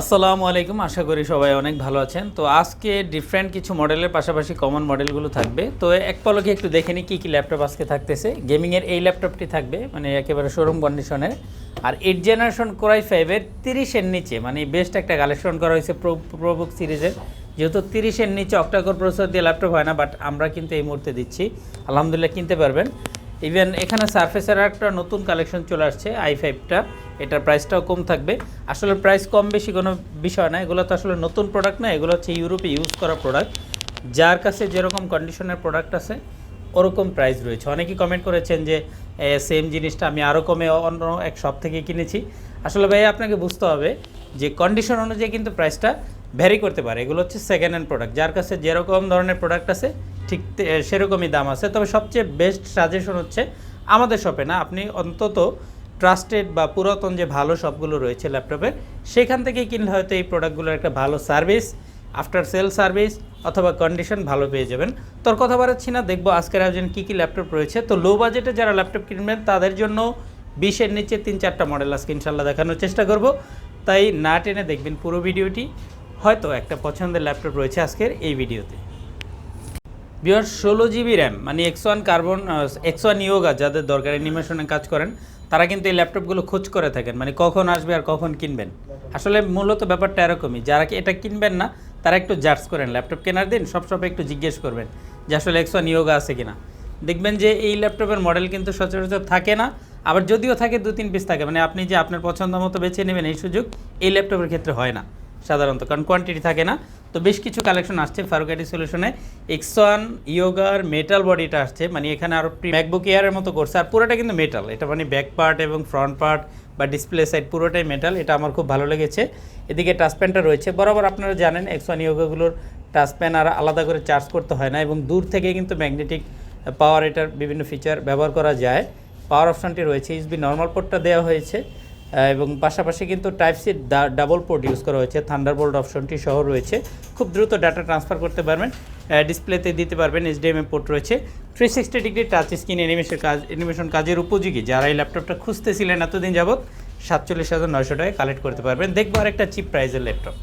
আসসালামু আলাইকুম, আশা করি সবাই অনেক ভালো আছেন। তো আজকে ডিফারেন্ট কিছু মডেলের পাশাপাশি কমন মডেলগুলো থাকবে। তো এক পলকে একটু দেখে নিই কী কী ল্যাপটপ আজকে থাকতেছে। গেমিংয়ের এই ল্যাপটপটি থাকবে মানে একেবারে শোরুম কন্ডিশনের আর এইট জেনারেশন কোরাই ফাইভের তিরিশের নিচে মানে বেস্ট একটা কালেকশন করা হয়েছে প্রো প্রোবুক সিরিজের যেহেতু তিরিশের নিচে অক্টাকোর প্রসেসর দিয়ে ল্যাপটপ হয় না বাট আমরা কিন্তু এই মুহূর্তে দিচ্ছি। আলহামদুলিল্লাহ কিনতে পারবেন। ইভেন এখানে সার্ফেসের একটা নতুন কালেকশন চলে আসছে আই ফাইভটা এটার প্রাইসটাও কম থাকবে। আসলে প্রাইস কম বেশি কোনো বিষয় না, এগুলো তো আসলে নতুন প্রোডাক্ট না, এগুলো হচ্ছে ইউরোপে ইউজ করা প্রোডাক্ট যার কাছে যেরকম কন্ডিশনের প্রোডাক্ট আছে, ওরকম প্রাইস রয়েছে। অনেকেই কমেন্ট করেছেন যে সেম জিনিসটা আমি আরও কমে অন্য এক শপ থেকে কিনেছি। আসলে ভাই, আপনাকে বুঝতে হবে যে কন্ডিশন অনুযায়ী কিন্তু প্রাইসটা ভ্যারি করতে পারে। এগুলো হচ্ছে সেকেন্ড হ্যান্ড প্রোডাক্ট যার কাছে যেরকম ধরনের প্রোডাক্ট আছে, ঠিক সেরকমই দাম আছে। তবে সবচেয়ে বেস্ট সাজেশন হচ্ছে, আমাদের শপে না, আপনি অন্তত ট্রাস্টেড বা পুরাতন যে ভালো শপগুলো রয়েছে ল্যাপটপের সেখান থেকেই কিনলে হয়তো এই প্রোডাক্টগুলোর একটা ভালো সার্ভিস আফটার সেল সার্ভিস অথবা কন্ডিশন ভালো পেয়ে যাবেন। তোর কথা বাড়াচ্ছি না, দেখব আজকের আয়োজন কী কী ল্যাপটপ রয়েছে। তো লো বাজেটে যারা ল্যাপটপ কিনবেন, তাদের জন্য বিশের নিচে তিন চারটা মডেল আজকে ইনশাল্লাহ দেখানোর চেষ্টা করব। তাই না টেনে দেখবেন পুরো ভিডিওটি। হয়তো একটা পছন্দের ল্যাপটপ রয়েছে আজকের এই ভিডিওতে। বিয়ার ষোলো জিবি র্যাম মানে X one Carbon X one Yoga যাদের দরকার অ্যানিমেশনে কাজ করেন তারা কিন্তু এই ল্যাপটপগুলো খোঁজ করে থাকেন। মানে কখন আসবে আর কখন কিনবেন। আসলে মূলত ব্যাপারটা এরকমই। যারা এটা কিনবেন না, তারা একটু জার্জ করেন। ল্যাপটপ কেনার দিন সব সব একটু জিজ্ঞেস করবেন যে আসলে এক্স ওয়ান ইয়োগা আছে কিনা। দেখবেন যে এই ল্যাপটপের মডেল কিন্তু সচরাচর থাকে না, আবার যদিও থাকে দু তিন পিস থাকে। মানে আপনি যে আপনার পছন্দ মতো বেছে নেবেন এই সুযোগ এই ল্যাপটপের ক্ষেত্রে হয় না, সাধারণত। কারণ কোয়ান্টিটি থাকে না। তো বেশ কিছু কালেকশন আসছে ফারুকাটি সলিউশনে এক্সন ইয়োগার মেটাল বডিটা আসছে। মানে এখানে আরও ম্যাকবুক এয়ারের মতো করছে। আর পুরোটা কিন্তু মেটাল এটা মানে ব্যাক পার্ট এবং ফ্রন্ট পার্ট বা ডিসপ্লে সাইড পুরোটাই মেটাল এটা আমার খুব ভালো লেগেছে। এদিকে টাচপ্যানটা রয়েছে। বরাবর আপনারা জানেন এক্সন ইয়োগাগুলোর টাচপ্যান আর আলাদা করে চার্জ করতে হয় না এবং দূর থেকে কিন্তু ম্যাগনেটিক পাওয়ার এটার বিভিন্ন ফিচার ব্যবহার করা যায়। পাওয়ার অপশানটি রয়েছে। ইউসবি নর্মাল পোর্টটা দেওয়া হয়েছে। এবং পাশাপাশি কিন্তু type C double port use করা হয়েছে। থান্ডারবোল্ট অপশনটি সহ রয়েছে। খুব দ্রুত ডাটা ট্রান্সফার করতে পারবেন। ডিসপ্লেতে দিতে পারবেন। এইচডিএমএ পোর্ট রয়েছে। Three sixty degree touch screen animation কাজ অ্যানিমেশন কাজের উপযোগী। যারা এই ল্যাপটপটা খুঁজতেছিলেন এতদিন যাবত সাতচল্লিশ হাজার নয়শো টাকায় কালেক্ট করতে পারবেন। দেখব আরেকটা চিপ প্রাইজের ল্যাপটপ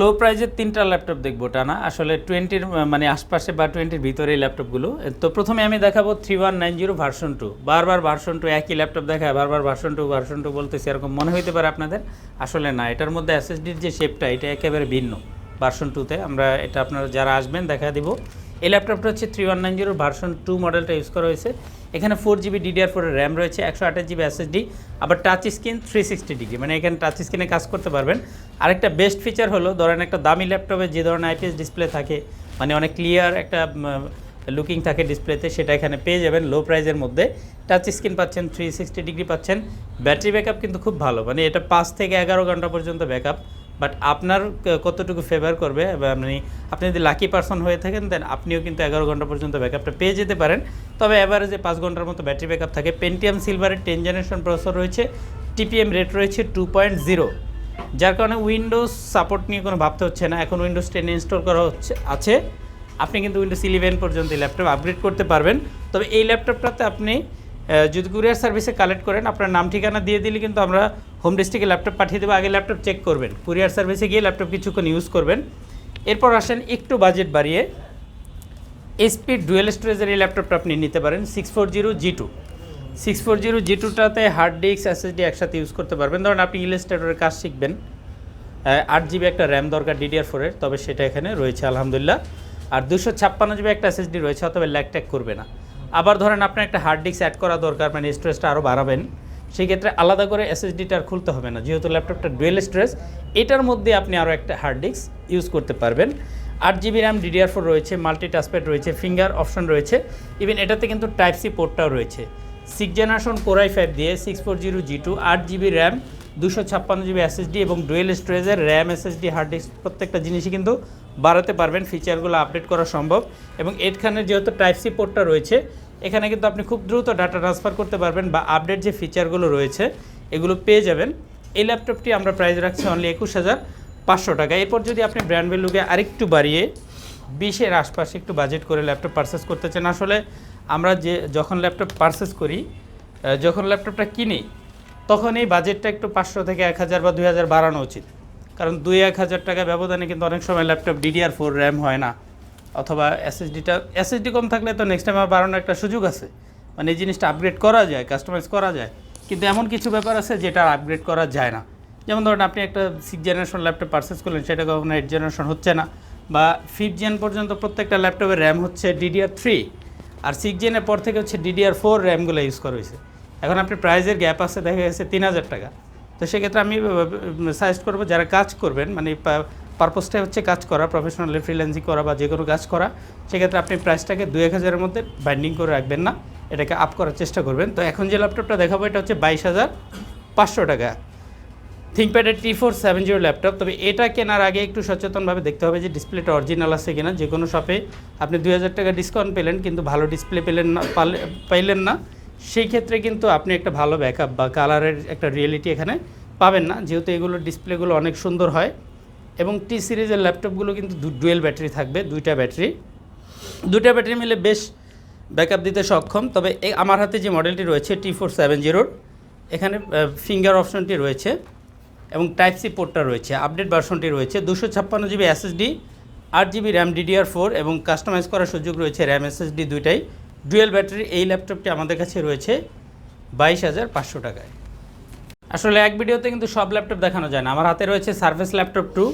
লো প্রাইজের তিনটা ল্যাপটপ দেখব, টানা। আসলে টোয়েন্টির মানে আশপাশে বা টোয়েন্টির ভিতরে ল্যাপটপগুলো তো প্রথমে আমি দেখাবো three one nine zero version two বারবার ভার্সন টু একই ল্যাপটপ দেখায়, বারবার ভার্সন টু ভার্সন টু বলতেছি, এরকম মনে হইতে পারে আপনাদের। আসলে না, এটার মধ্যে এসএসডির যে শেপটা এটা একেবারে ভিন্ন। ভার্সন টুতে আমরা এটা আপনারা যারা আসবেন, দেখা দিব। এই ল্যাপটপটা হচ্ছে three one nine zero version two মডেলটা ইউজ করা হয়েছে। এখানে ফোর জিবি ডিডিআর ফোরের র্যাম রয়েছে, একশো আঠাশ জিবি এসএসডি আবার touch screen three sixty degree মানে এখানে টাচ স্ক্রিনে কাজ করতে পারবেন। আরেকটা বেস্ট ফিচার হলো, ধরেন একটা দামি ল্যাপটপে যে ধরনের আইপিএস ডিসপ্লে থাকে মানে অনেক ক্লিয়ার একটা লুকিং থাকে ডিসপ্লেতে সেটা এখানে পেয়ে যাবেন লো প্রাইজের মধ্যে। টাচ স্ক্রিন পাচ্ছেন থ্রি সিক্সটি ডিগ্রি পাচ্ছেন। ব্যাটারি ব্যাকআপ কিন্তু খুব ভালো মানে এটা পাঁচ থেকে এগারো ঘণ্টা পর্যন্ত ব্যাকআপ বাট আপনার কতটুকু ফেভার করবে? আপনি আপনি যদি লাকি পার্সন হয়ে থাকেন দেন আপনিও কিন্তু এগারো ঘণ্টা পর্যন্ত ব্যাকআপটা পেয়ে যেতে পারেন। তবে অ্যাভারেজে পাঁচ ঘণ্টার মতো ব্যাটারি ব্যাকআপ থাকে। পেন্টিয়াম সিলভারের টেন জেনারেশন প্রসেসর রয়েছে। টিপিএম রেট রয়েছে টু পয়েন্ট জিরো যার কারণে উইন্ডোজ সাপোর্ট নিয়ে কোনো ভাবতে হচ্ছে না। এখন উইন্ডোজ টেন ইনস্টল করা হচ্ছে, আছে। আপনি কিন্তু উইন্ডোজ ইলেভেন পর্যন্ত এই ল্যাপটপ আপগ্রেড করতে পারবেন। তবে এই ল্যাপটপটাতে আপনি যদি কুরিয়ার সার্ভিসে কালেক্ট করেন, আপনার নাম ঠিকানা দিয়ে দিলে কিন্তু আমরা হোম ডিস্ট্রিক্টে ল্যাপটপ পাঠিয়ে দেবো, আগে ল্যাপটপ চেক করবেন। কুরিয়ার সার্ভিসে গিয়ে ল্যাপটপ কিছুক্ষণ ইউজ করবেন। এরপর আসেন একটু বাজেট বাড়িয়ে। এসপি ডুয়েল স্টোরেজের এই ল্যাপটপটা আপনি নিতে পারেন six four zero G two six four zero G টুটাতে hard disk SSD একসাথে ইউজ করতে পারবেন। ধরুন আপনি ইলাস্ট্রেটরের কাজ শিখবেন। আট জিবি একটা র্যাম দরকার ডিডিআর ফোরের তবে সেটা এখানে রয়েছে, আলহামদুলিল্লাহ। আর দুশো ছাপ্পান্ন জিবি একটা এসএসডি রয়েছে অথবা ল্যাকট্যাক করবে না। আবার ধরেন আপনার একটা হার্ড ডিস্ক অ্যাড করা দরকার মানে স্টোরেজটা আরও বাড়াবেন। সেই ক্ষেত্রে আলাদা করে এসএসডিটা খুলতে হবে না, যেহেতু ল্যাপটপটা ডুয়েল স্টোরেজ, এটার মধ্যে আপনি আরও একটা হার্ড ডিস্ক ইউজ করতে পারবেন। আট জিবি র্যাম ডিডিআর ফোর রয়েছে মাল্টি টাচপ্যাড রয়েছে ফিঙ্গার অপশন রয়েছে ইভেন এটাতে কিন্তু টাইপ সি পোর্টটাও রয়েছে। Six generation core i five দিয়ে six four zero G two আট জিবি র্যাম দুশো ছাপ্পান্ন জিবি এসএসডি এবং ডুয়েল স্টোরেজের র্যাম এসএসডি হার্ড ডিস্ক প্রত্যেকটা জিনিসই কিন্তু বাড়াতে পারবেন ফিচারগুলো আপডেট করা সম্ভব। এবং এখানে যেহেতু টাইপ সি পোর্টটা রয়েছে এখানে কিন্তু আপনি খুব দ্রুত ডাটা ট্রান্সফার করতে পারবেন বা আপডেট যে ফিচারগুলো রয়েছে, এগুলো পেয়ে যাবেন। এই ল্যাপটপটি আমরা প্রাইস রাখছি অনলি একুশ হাজার পাঁচশো টাকা। এরপর যদি আপনি ব্র্যান্ড ভ্যালুকে আরেকটু বাড়িয়ে বিশের আশপাশে একটু বাজেট করে ল্যাপটপ পারচেস করতে চান, আসলে আমরা যে যখন ল্যাপটপ পারচেস করি যখন ল্যাপটপটা কিনি, তখন এই বাজেটটা একটু পাঁচশো থেকে এক হাজার বা দুই হাজার বাড়ানো উচিত। কারণ দুই এক হাজার টাকা ব্যবধানে কিন্তু অনেক সময় ল্যাপটপ ডিডিআর ফোর র্যাম হয় না। অথবা এসএসডিটা এসএসডি কম থাকলে তো নেক্সট টাইম বাড়ানোর একটা সুযোগ আছে। মানে এই জিনিসটা আপগ্রেড করা যায় কাস্টমাইজ করা যায়। কিন্তু এমন কিছু ব্যাপার আছে যেটা আপগ্রেড করা যায় না। যেমন ধরুন আপনি একটা সিক্স জেনারেশন ল্যাপটপ পারচেস করলেন, সেটা কখনো এইট জেনারেশন হচ্ছে না। বা ফিফথ জেন পর্যন্ত প্রত্যেকটা ল্যাপটপের র্যাম হচ্ছে ডিডিআর থ্রি আর সিক্স জেনের পর থেকে হচ্ছে ডিডিআর ফোর র্যামগুলো ইউজ করা হয়েছে। এখন আপনি প্রাইজের গ্যাপ আছে, দেখা গেছে তিন হাজার টাকা। তো সেক্ষেত্রে আমি সাজেস্ট করব যারা কাজ করবেন মানে পারপোজটাই হচ্ছে কাজ করা প্রফেশনালি ফ্রিল্যান্সিং করা বা যে কোনো কাজ করা, সেক্ষেত্রে আপনি প্রাইসটাকে দু এক হাজারের মধ্যে বাইন্ডিং করে রাখবেন না, এটাকে আপ করার চেষ্টা করবেন। তো এখন যে ল্যাপটপটা দেখাবো, এটা হচ্ছে বাইশ হাজার পাঁচশো টাকা। থিঙ্কপ্যাডের T four seven zero laptop তবে এটা কেনার আগে একটু সচেতনভাবে দেখতে হবে যে ডিসপ্লেটা অরিজিনাল আছে কিনা। যে কোনো শপে আপনি দুই হাজার টাকা ডিসকাউন্ট পেলেন, কিন্তু ভালো ডিসপ্লে পেলেন না পাইলেন না, সেই ক্ষেত্রে কিন্তু আপনি একটা ভালো ব্যাকআপ বা কালারের একটা রিয়েলিটি এখানে পাবেন না। যেহেতু এগুলোর ডিসপ্লেগুলো অনেক সুন্দর হয় এবং টি সিরিজের ল্যাপটপগুলো কিন্তু ডুয়েল ব্যাটারি থাকবে, দুইটা ব্যাটারি দুইটা ব্যাটারি মিলে বেশ ব্যাকআপ দিতে সক্ষম, তবে আমার হাতে যে মডেলটি রয়েছে টি ফোর সেভেন জিরোর এখানে ফিঙ্গার অপশনটি রয়েছে এবং টাইপ সি পোর্টটা রয়েছে। আপডেট ভার্সনটি রয়েছে। দুশো ছাপ্পান্ন জিবি এসএসডি আট জিবি র্যাম ডিডিআর ফোর এবং কাস্টমাইজ করার সুযোগ রয়েছে র্যাম এসএসডি দুইটাই। ডুয়েল ব্যাটারি এই ল্যাপটপটি আমাদের কাছে রয়েছে বাইশ হাজার পাঁচশো টাকায়। আসলে এক ভিডিওতে কিন্তু সব ল্যাপটপ দেখানো যায় না। আমার হাতে রয়েছে Surface laptop two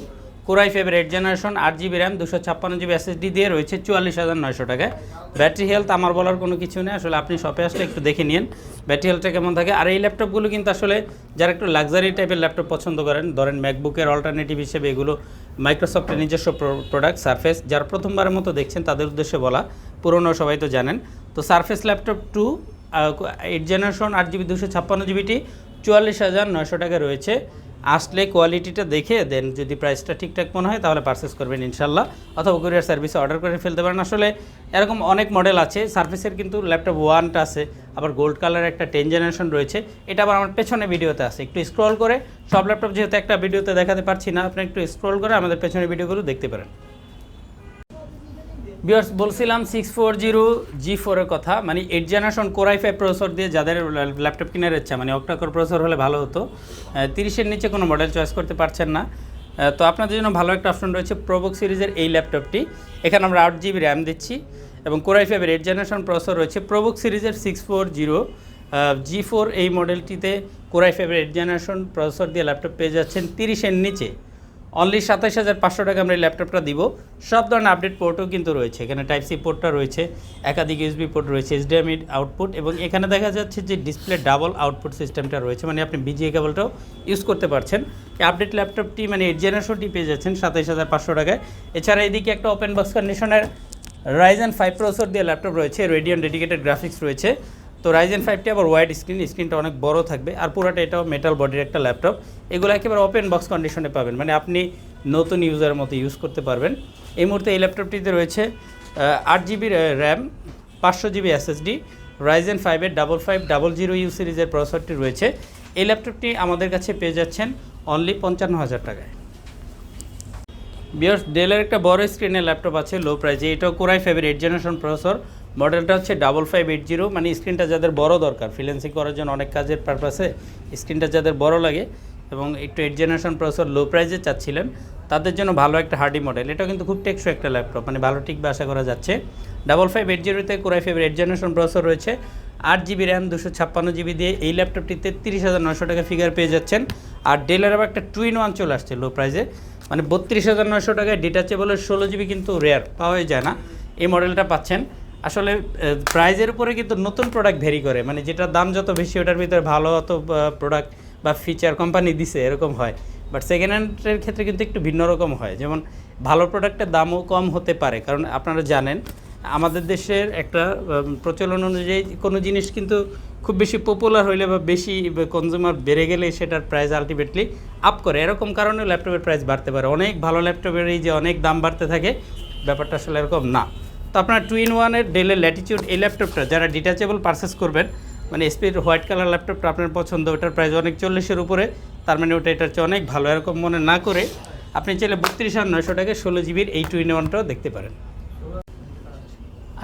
core i ফেভের eight generation আট জিবি র্যাম দুশো ছাপ্পান্ন জিবি এসএসডি দিয়ে রয়েছে চুয়াল্লিশ হাজার নয়শো টাকায় ব্যাটারি হেলথ আমার বলার কোনো কিছু নেই, আসলে আপনি শপে আসলে একটু দেখে নিন। ব্যাটারি হেলথটা কেমন থাকে? আর এই ল্যাপটপগুলো কিন্তু আসলে যারা একটু লাক্সারি টাইপের ল্যাপটপ পছন্দ করেন, ধরেন ম্যাকবুকের অল্টারনেটিভ হিসেবে এগুলো মাইক্রোসফটের নিজস্ব প্রোডাক্ট সার্ফেস যারা প্রথমবারের মতো দেখছেন তাদের উদ্দেশ্যে বলা, পুরনো সবাই তো জানেন। তো Surface laptop two eight generation আট জিবি দুশো ছাপ্পান্ন জিবিটি চুয়াল্লিশ হাজার নয়শো টাকা রয়েছে। আসলে কোয়ালিটিটা দেখে দেন যদি প্রাইসটা ঠিকঠাক মনে হয় তাহলে পারচেস করবেন ইনশাল্লাহ। অথবা কুরিয়ার সার্ভিসে অর্ডার করে ফেলতে পারেন। আসলে এরকম অনেক মডেল আছে। সার্ভিসের কিন্তু ল্যাপটপ ওয়ানটা আছে। আবার গোল্ড কালার একটা টেন জেনারেশন রয়েছে। এটা আবার আমার পেছনে ভিডিওতে আছে। একটু স্ক্রল করে, সব ল্যাপটপ যেহেতু একটা ভিডিওতে দেখাতে পারছি না, আপনি একটু স্ক্রল করে আমাদের পেছনে ভিডিওগুলো দেখতে পারেন। বিয়ার্স বলছিলাম সিক্স ফোর জিরো জি ফোরের কথা মানে eight generation core i five processor দিয়ে যাদের ল্যাপটপ কেনার ইচ্ছা মানে অক্টাকর প্রসেসর হলে ভালো হতো। তিরিশের নিচে কোনো মডেল চয়েস করতে পারছেন না। তো আপনাদের জন্য ভালো একটা অপশন রয়েছে প্রোবুক সিরিজের এই ল্যাপটপটি এখানে আমরা আট জিবি র্যাম দিচ্ছি এবং কোরাই ফাইভের এইট জেনারেশন প্রসেসর রয়েছে প্রোবুক সিরিজের six four zero G four এই মডেলটিতে কোরাই ফাইভের এইট জেনারেশন প্রসেসর দিয়ে ল্যাপটপ পেয়ে যাচ্ছেন তিরিশের নিচে। অনলি সাতাশ হাজার পাঁচশো টাকা আমরা এই ল্যাপটপটা দিব। সব ধরনের আপডেট পোর্টও কিন্তু রয়েছে। এখানে টাইপ সি পোর্টটা রয়েছে, একাধিক ইউএসবি পোর্ট রয়েছে এইচডিএমআই আউটপুট এবং এখানে দেখা যাচ্ছে যে ডিসপ্লে ডাবল আউটপুট সিস্টেমটা রয়েছে। মানে আপনি বিজিএ কেবলটাও ইউজ করতে পারছেন। আপডেট ল্যাপটপটি মানে এইট জেনারেশনটি পেয়ে যাচ্ছেন সাতাইশ হাজার পাঁচশো টাকায়। এছাড়া এদিকে একটা ওপেন বক্স কন্ডিশনের রাইজেন ফাইভ প্রসেসর দিয়ে ল্যাপটপ রয়েছে। রেডিয়ন ডেডিকেটেড গ্রাফিক্স রয়েছে। তো রাইজেন ফাইভটি আবার ওয়াইড স্ক্রিন স্ক্রিনটা অনেক বড় থাকবে। আর পুরোটা এটাও মেটাল বডির একটা ল্যাপটপ এগুলো একেবারে ওপেন বক্স কন্ডিশনে পাবেন। মানে আপনি নতুন ইউজারের মতো ইউজ করতে পারবেন। এই মুহূর্তে এই ল্যাপটপটিতে রয়েছে আট জিবি র্যাম পাঁচশো জিবি এসএসডি রাইজেন ফাইভের double five double zero U সিরিজের প্রসেসরটি রয়েছে। এই ল্যাপটপটি আমাদের কাছে পেয়ে যাচ্ছেন অনলি পঞ্চান্ন হাজার টাকায়। বিয়ার্স, ডেলের একটা বড় স্ক্রিনের ল্যাপটপ আছে লো প্রাইজে এটাও কোরাই ফাইভের এইট জেনারেশন প্রসেসর মডেলটা হচ্ছে ডাবল ফাইভ এইট জিরো মানে স্ক্রিনটা যাদের বড় দরকার ফ্রিল্যান্সিং করার জন্য অনেক কাজের পারপাসে স্ক্রিনটা যাদের বড় লাগে এবং একটু এইট জেনারেশন প্রসেসর লো প্রাইজে চাচ্ছিলেন, তাদের জন্য ভালো একটা হার্ডি মডেল এটা কিন্তু খুব টেকসই একটা ল্যাপটপ মানে ভালো টিকবে আশা করা যাচ্ছে। ডাবল ফাইভ এইট জিরোতে কোরাই ফাইভের এইট জেনারেশন প্রসেসর রয়েছে। আট জিবি র্যাম দুশো ছাপ্পান্ন জিবি দিয়ে এই ল্যাপটপটিতে তিরিশ হাজার নশো টাকা ফিগার পেয়ে যাচ্ছেন। আর ডেলের আবার একটা টুইন ওয়ান চলে আসছে লো প্রাইজে মানে বত্রিশ হাজার নয়শো টাকায় ডিটাচেবলের ষোলো জিবি কিন্তু রেয়ার পাওয়াই যায় না। এই মডেলটা পাচ্ছেন। আসলে প্রাইজের উপরে কিন্তু নতুন প্রোডাক্ট ভেরি করে। মানে যেটার দাম যত বেশি, ওটার ভিতরে ভালো অত প্রোডাক্ট বা ফিচার কোম্পানি দিছে, এরকম হয়। বাট সেকেন্ড হ্যান্ডের ক্ষেত্রে কিন্তু একটু ভিন্ন রকম হয়। যেমন, ভালো প্রোডাক্টের দামও কম হতে পারে। কারণ আপনারা জানেন, আমাদের দেশের একটা প্রচলন অনুযায়ী কোনো জিনিস কিন্তু খুব বেশি পপুলার হইলে বা বেশি কনজিউমার বেড়ে গেলে সেটার প্রাইস আলটিমেটলি আপ করে। এরকম কারণে ল্যাপটপের প্রাইস বাড়তে পারে। অনেক ভালো ল্যাপটপের এই যে অনেক দাম বাড়তে থাকে, ব্যাপারটা আসলে এরকম না। তো আপনার টু ইন ওয়ানের ডেলের ল্যাটিচিউড এই ল্যাপটপটা যারা ডিটাচেবল পারচেস করবেন মানে এসপির হোয়াইট কালার ল্যাপটপটা আপনার পছন্দ, ওটার প্রাইস অনেক চল্লিশের উপরে, তার মানে ওটা এটার চেয়ে অনেক ভালো। এরকম মনে না করে আপনি চাইলে বত্রিশ হাজার নয়শো টাকায় ষোলো জিবির এই টু ইন ওয়ানটাও দেখতে পারেন।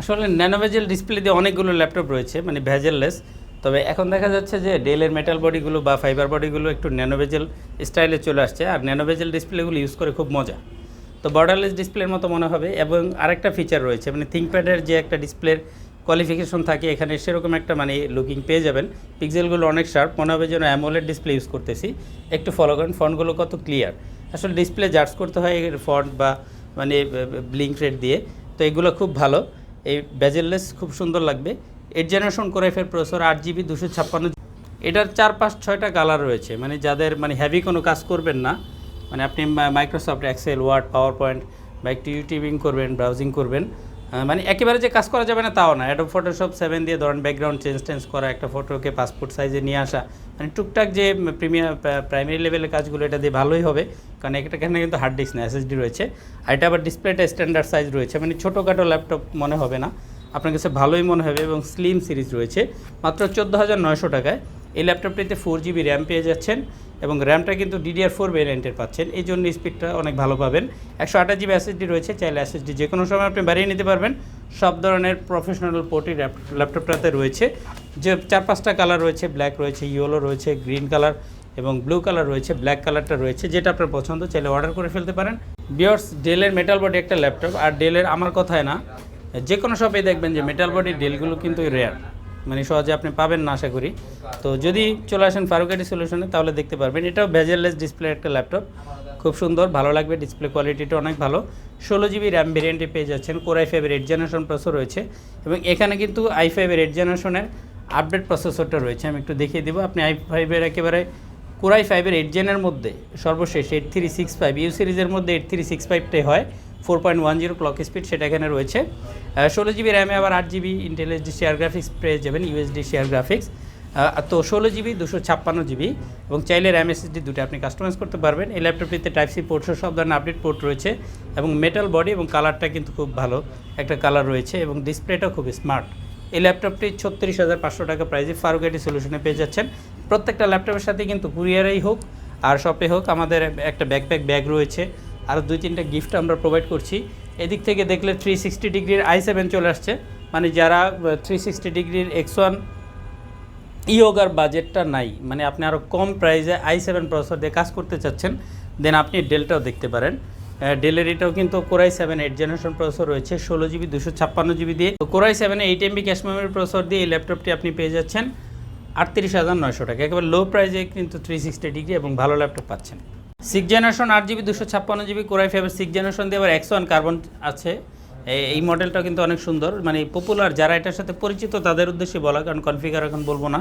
আসলে ন্যানো ভেজেল ডিসপ্লে দিয়ে অনেকগুলো ল্যাপটপ রয়েছে মানে ভেজেললেস তবে এখন দেখা যাচ্ছে যে ডেলের মেটাল বডিগুলো বা ফাইবার বডিগুলো একটু ন্যানোভেজেল স্টাইলে চলে আসছে, আর ন্যানোভেজেল ডিসপ্লেগুলো ইউজ করে খুব মজা। তো বর্ডারলেস ডিসপ্লের মতো মনে হবে, এবং আরেকটা ফিচার রয়েছে মানে থিঙ্কপ্যাডের যে একটা ডিসপ্লের কোয়ালিফিকেশন থাকে, এখানে সেরকম একটা মানে লুকিং পেয়ে যাবেন। পিক্সেলগুলো অনেক শার্প মনে হবে যেন অ্যামোলেড ডিসপ্লে ইউজ করতেছি। একটু ফলো করেন ফন্টগুলো কত ক্লিয়ার আসলে ডিসপ্লে জার্জ করতে হয় ফন্ট বা মানে ব্লিঙ্ক রেট দিয়ে। তো এগুলো খুব ভালো, এই ব্যাজেললেস খুব সুন্দর লাগবে। এইট জেনারেশন করে ফের প্রসেসর আট জিবি দুশো ছাপ্পান্ন এটার চার পাঁচ ছয়টা কালার রয়েছে। মানে যাদের মানে হেভি কোনো কাজ করবেন না। মানে আপনি Microsoft Excel Word PowerPoint বা একটু ইউটিউবিং করবেন ব্রাউজিং করবেন। মানে একেবারে যে কাজ করা যাবে না তাও না। অ্যাডোব ফটোশপ সেভেন দিয়ে ধরেন ব্যাকগ্রাউন্ড চেঞ্জ টেঞ্জ করা, একটা ফটোকে পাসপোর্ট সাইজে নিয়ে আসা। মানে টুকটাক যে প্রিমিয়ার প্রাইমারি লেভেলের কাজগুলো এটা দিয়ে ভালোই হবে। কারণ এটা এখানে কিন্তু হার্ড ডিস্ক না এসএসডি রয়েছে। আর এটা আবার ডিসপ্লেটা স্ট্যান্ডার্ড সাইজ রয়েছে। মানে ছোটোখাটো ল্যাপটপ মনে হবে না। আপনার কাছে ভালোই মনে হবে এবং স্লিম সিরিজ রয়েছে। মাত্র চোদ্দ হাজার নয়শো টাকায় এই ল্যাপটপটিতে ফোর জিবি র্যাম পেয়ে যাচ্ছেন এবং র্যামটা কিন্তু ডিডিআর ফোর ভ্যারিয়েন্টের পাচ্ছেন। এই জন্য স্পিডটা অনেক ভালো পাবেন। একশো আঠাশ জিবি এসএসডি রয়েছে, চাইলে এসএসডি যে কোনো সময় আপনি বাড়িয়ে নিতে পারবেন। সব ধরনের প্রফেশনাল পোর্টই ল্যাপটপটাতে রয়েছে। যে চার পাঁচটা কালার রয়েছে ব্ল্যাক রয়েছে ইয়েলো রয়েছে গ্রিন কালার এবং ব্লু কালার রয়েছে ব্ল্যাক কালারটা রয়েছে। যেটা আপনার পছন্দ, চাইলে অর্ডার করে ফেলতে পারেন। বিয়ার্স ডেলের মেটাল বডি একটা ল্যাপটপ আর ডেলের আমার কথায় না যে কোনো শপে দেখবেন যে মেটাল বডি ডেলগুলো কিন্তু রেয়ার মানে সহজে আপনি পাবেন না, আশা করি। তো যদি চলে আসেন ফারুকাটি সলিউশনে তাহলে দেখতে পারবেন। এটাও ভেজেললেস ডিসপ্লে একটা ল্যাপটপ খুব সুন্দর, ভালো লাগবে ডিসপ্লে কোয়ালিটিটা অনেক ভালো। ষোলো জিবি র্যাম ভেরিয়েন্টে পেয়ে যাচ্ছেন কোরাই ফাইভের এইট জেনারেশন প্রসেসর রয়েছে। এবং এখানে কিন্তু আই ফাইভের এইট জেনারেশনের আপডেট প্রসেসরটা রয়েছে। আমি একটু দেখিয়ে দেবো। আপনি আই ফাইভের একেবারে কোরাই ফাইভের এইট জেনের মধ্যে, সর্বশেষ eight three six five U সিরিজের মধ্যে এইট থ্রি সিক্স ফাইভটাই হয়। Four point one zero clock speed সেটা এখানে রয়েছে। ষোলো জিবি র্যামে আবার আট GB Intel HD share graphics পেয়ে যাবেন ইউএসডি শেয়ার গ্রাফিক্স তো ষোলো জিবি দুশো ছাপ্পান্ন জিবি এবং চাইলে র্যাম এসএসডি দুটো আপনি কাস্টমাইজ করতে পারবেন। এই ল্যাপটপটিতে টাইপ সি পোর্ট সব ধরনের আপডেট পোর্ট রয়েছে এবং মেটাল বডি এবং কালারটা কিন্তু খুব ভালো একটা কালার রয়েছে এবং ডিসপ্লেটাও খুব স্মার্ট এই ল্যাপটপটি ছত্রিশ হাজার পাঁচশো টাকা প্রাইজে ফারুকাটি সলিউশনে পেয়ে যাচ্ছেন। প্রত্যেকটা ল্যাপটপের সাথে কিন্তু কুরিয়ারেই হোক আর শপে হোক আমাদের একটা ব্যাকপ্যাক ব্যাগ রয়েছে। আরও দুই তিনটা গিফট আমরা প্রোভাইড করছি। এদিক থেকে দেখলে থ্রি সিক্সটি ডিগ্রির আই সেভেন চলে আসছে। মানে যারা থ্রি সিক্সটি ডিগ্রির এক্স ওয়ান ইয়োগার বাজেটটা নাই মানে আপনি আরও কম প্রাইসে আই সেভেন প্রসেসর দিয়ে কাজ করতে চাচ্ছেন দেন আপনি ডেলটাও দেখতে পারেন। ডেলের এটাও কিন্তু core i seven eight generation processor রয়েছে, ষোলো জিবি দুশো ছাপ্পান্ন জিবি দিয়ে। তো core i seven eight MB cache memory processor দিয়ে এই ল্যাপটপটি আপনি পেয়ে যাচ্ছেন আটত্রিশ হাজার নয়শো টাকা। একেবারে লো প্রাইসে কিন্তু থ্রি সিক্সটি ডিগ্রি এবং ভালো ল্যাপটপ পাচ্ছেন। সিক্স জেনারেশন আট জিবি দুশো ছাপ্পান্ন জিবি কোরাই ফাইভের সিক্স জেনারেশন দিয়ে আবার ওয়ান কার্বন আছে। এই মডেলটা কিন্তু অনেক সুন্দর। মানে পপুলার যারা এটার সাথে পরিচিত তাদের উদ্দেশ্যে বলা, কারণ কনফিগার এখন বলব না।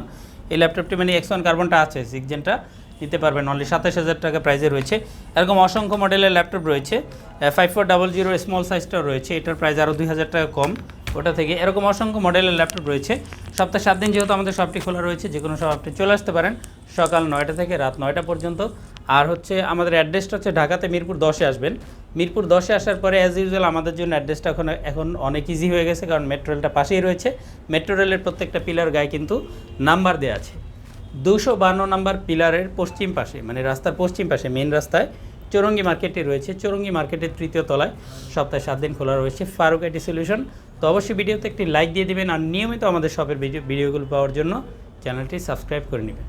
এই ল্যাপটপটি মানে এক্স ওয়ান কার্বনটা আছে সিক্স জেনটা নিতে পারবেন অনলি সাতাশ হাজার টাকা প্রাইসে রয়েছে। এরকম অসংখ্য মডেলের ল্যাপটপ রয়েছে। Five four double zero small সাইজটাও রয়েছে। এটার প্রাইস আরও দুই হাজার টাকা কম। ওটা থেকে এরকম অসংখ্য মডেলের ল্যাপটপ রয়েছে। সপ্তাহে সাত দিন যেহেতু আমাদের শপটি খোলা রয়েছে যে কোনো সব আপনি চলে আসতে পারেন। সকাল নয়টা থেকে রাত নয়টা পর্যন্ত। আর হচ্ছে আমাদের অ্যাড্রেসটা হচ্ছে ঢাকাতে মিরপুর দশে আসবেন। মিরপুর দশে আসার পরে অ্যাজ ইউজুয়াল আমাদের জন্য অ্যাড্রেসটা এখন এখন অনেক ইজি হয়ে গেছে, কারণ মেট্রো রেলটা পাশেই রয়েছে। মেট্রো রেলের প্রত্যেকটা পিলার গায়ে কিন্তু নাম্বার দেওয়া আছে। দুশো বান্ন নাম্বার পিলারের পশ্চিম পাশে মানে রাস্তার পশ্চিম পাশে মেন রাস্তায় চৌরঙ্গি মার্কেটে রয়েছে। চৌরঙ্গি মার্কেটের তৃতীয় তলায় সপ্তাহে সাত দিন খোলা রয়েছে ফারুক আইটি সলিউশন তো অবশ্যই ভিডিওতে একটি লাইক দিয়ে দিবেন, আর নিয়মিত আমাদের শপের ভিডিও, ভিডিওগুলো পাওয়ার জন্য চ্যানেলটি সাবস্ক্রাইব করে নেবেন।